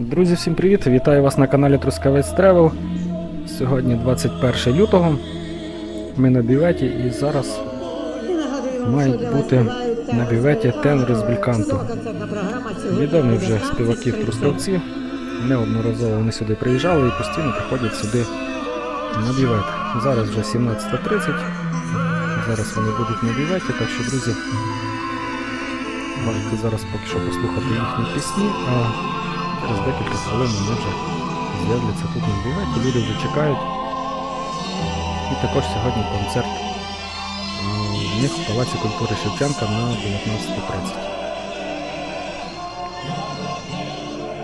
Друзі, всім привіт! Вітаю вас на каналі Трускавець Тревел. Сьогодні 21 лютого. Ми на біветі і зараз мають бути на біветі тенори з Бельканту. Відомі вже співаки Трускавці. Неодноразово вони сюди приїжджали і постійно приходять сюди на бівет. Зараз вже 17.30. Зараз вони будуть на біветі, так що, друзі, можете зараз поки що послухати їхні пісні, через декілька хвилин вони вже з'являться тут на біветі. Люди вже чекають. І також сьогодні концерт в них в Палаці культури Шевченка на 19.30.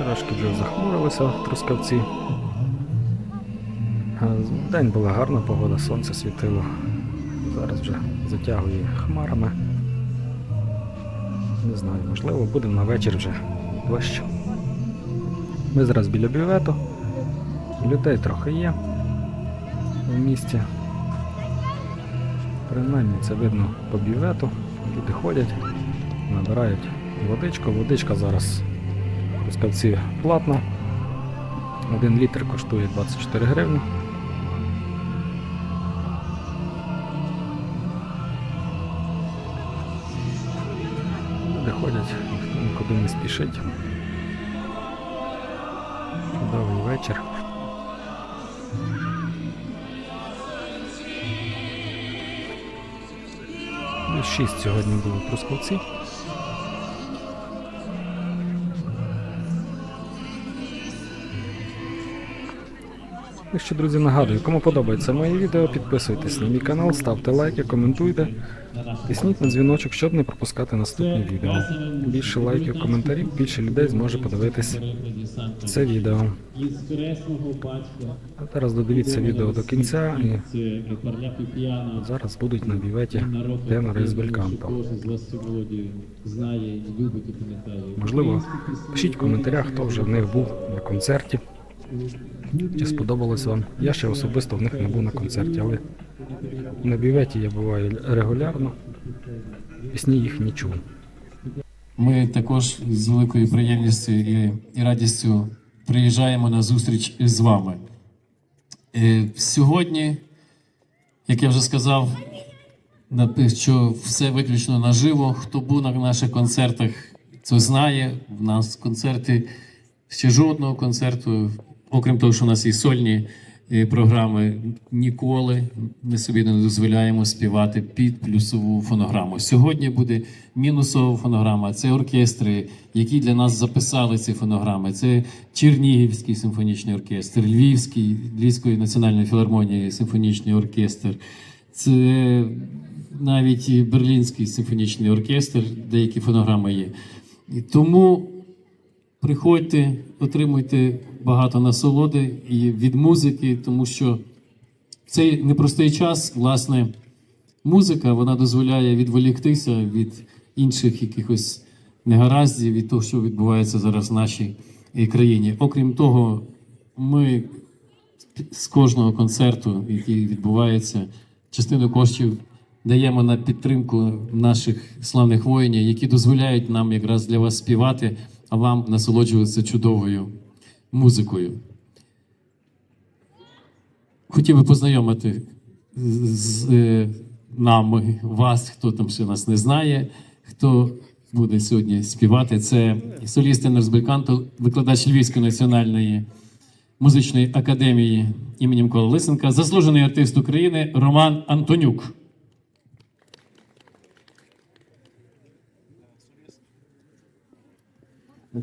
Трошки вже захмурилися Трускавці. День була гарна погода, сонце світило. Зараз вже затягує хмарами. Не знаю, можливо, буде на вечір вже дощ. Ми зараз біля бювету. Людей трохи є в місті. Принаймні це видно по бювету. Люди ходять, набирають водичку. Водичка зараз в Трускавці платна. Один літр коштує 24 гривні. Люди ходять, ніхто нікуди не спішить. Чудовий вечір. Шість сьогодні було в Трускавці. Ще, друзі, нагадую, кому подобається моє відео, підписуйтесь на мій канал, ставте лайки, коментуйте, тисніть на дзвіночок, щоб не пропускати наступні відео. Більше лайків, коментарів, більше людей зможе подивитись це відео. А зараз додивіться відео до кінця і зараз будуть на Народ тенори з Бельканто. що. Можливо, пишіть в коментарях, хто вже в них був на концерті. Чи сподобалось вам? Я ще особисто в них не був на концерті, але на біветі я буваю регулярно. Пісні їх не чув. Ми також з великою приємністю і, радістю приїжджаємо на зустріч з вами. Е, Сьогодні, як я вже сказав, що все виключно наживо. Хто був на наших концертах, це знає. У нас концерти ще жодного концерту, окрім того, що у нас є сольні е, програми, ніколи ми собі не дозволяємо співати під плюсову фонограму. Сьогодні буде мінусова фонограма. Це оркестри, які для нас записали ці фонограми. Це Чернігівський симфонічний оркестр, Львівський, Львівської національної філармонії симфонічний оркестр. Це навіть Берлінський симфонічний оркестр, деякі фонограми є. І тому приходьте, отримуйте багато насолоди і від музики, тому що в цей непростий час, власне, музика вона дозволяє відволіктися від інших якихось негараздів, від того, що відбувається зараз в нашій е, країні. Окрім того, ми з кожного концерту, який відбувається, частину коштів даємо на підтримку наших славних воїнів, які дозволяють нам якраз для вас співати, а вам насолоджуватися чудовою музикою. Хотів би познайомити з е, нами вас, хто там ще нас не знає, хто буде сьогодні співати. Це соліст тенор з викладач Львівської національної музичної академії імені Миколи Лисенка, заслужений артист України Роман Антонюк.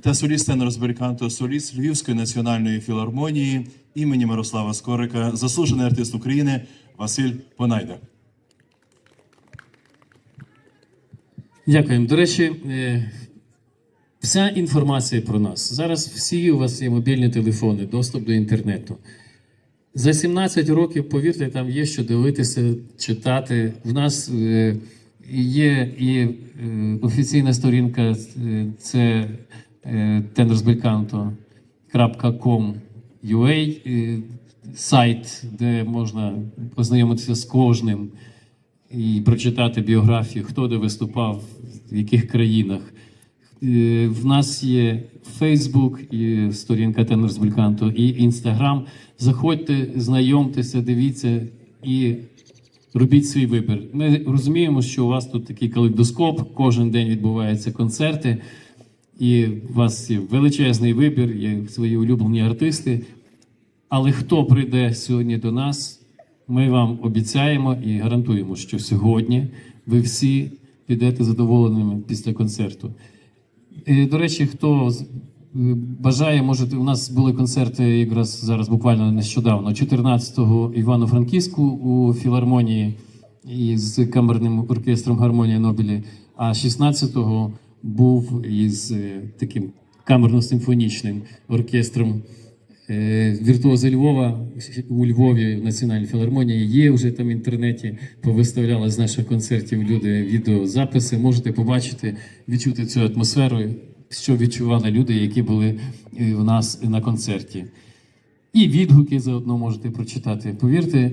Та соліст тенор з соліст Львівської національної філармонії імені Мирослава Скорика, заслужений артист України Василь Понайда. Дякуємо. До речі, е, вся інформація про нас. Зараз всі у вас є мобільні телефони, доступ до інтернету. За 17 років, повірте, там є що дивитися, читати. В нас е, є і е, офіційна сторінка, це tendersbelcanto.com.ua, е, сайт, де можна познайомитися з кожним і прочитати біографію, хто де виступав, в яких країнах. Е, В нас є Фейсбук, і сторінка Тенор і Інстаграм. Заходьте, знайомтеся, дивіться і робіть свій вибір. Ми розуміємо, що у вас тут такий калейдоскоп, кожен день відбуваються концерти, і у вас є величезний вибір, є свої улюблені артисти. Але хто прийде сьогодні до нас, ми вам обіцяємо і гарантуємо, що сьогодні ви всі підете задоволеними після концерту. І, до речі, хто е, бажає, можете, у нас були концерти якраз зараз буквально нещодавно, 14-го Івано-Франківську у філармонії із камерним оркестром Гармонія Нобелі, а 16-го був із е, таким камерно-симфонічним оркестром Е, Віртуози Львова у Львові в Національній філармонії є вже там в інтернеті. Повиставляли з наших концертів люди відеозаписи. Можете побачити, відчути цю атмосферу, що відчували люди, які були е, в нас на концерті. І відгуки заодно можете прочитати. Повірте,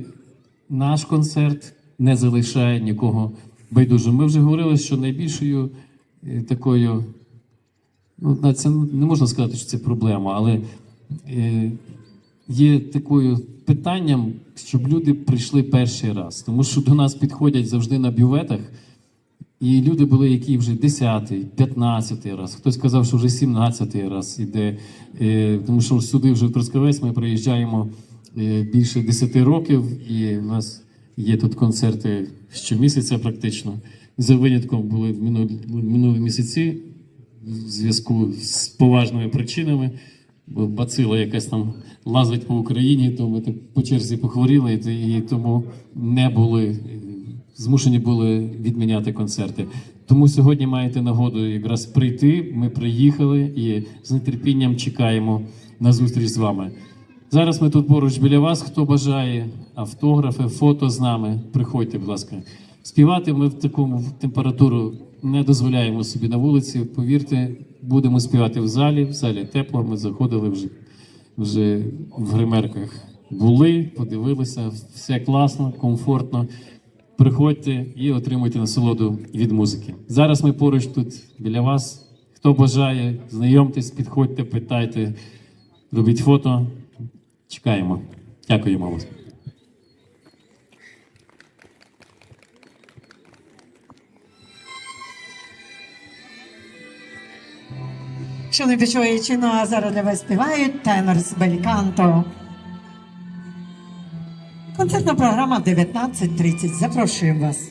наш концерт не залишає нікого байдужим. Ми вже говорили, що найбільшою е, такою Ну, це не можна сказати, що це проблема, але е, є такою питанням, щоб люди прийшли перший раз. Тому що до нас підходять завжди на бюветах, і люди були, які вже 10, 15 раз. Хтось казав, що вже 17 раз іде. Е, тому що сюди вже в ми приїжджаємо е, більше 10 років, і в нас є тут концерти щомісяця практично. За винятком були минулі, минулі місяці в зв'язку з поважними причинами. Бо бацила якась там лазить по Україні, то ми по черзі похворіли, і, тому не були змушені були відміняти концерти. Тому сьогодні маєте нагоду якраз прийти. Ми приїхали і з нетерпінням чекаємо на зустріч з вами. Зараз ми тут поруч біля вас. Хто бажає автографи, фото з нами, приходьте, будь ласка. Співати ми в такому температуру не дозволяємо собі на вулиці. Повірте, будемо співати в залі. В залі тепло. Ми заходили вже, вже в гримерках. Були, подивилися, все класно, комфортно. Приходьте і отримуйте насолоду від музики. Зараз ми поруч тут біля вас. Хто бажає, знайомтесь, підходьте, питайте, робіть фото. Чекаємо. Дякуємо вам. Шановні почуючи, ну а зараз для вас співають тенор з Бельканто. Концертна програма 19.30. Запрошуємо вас.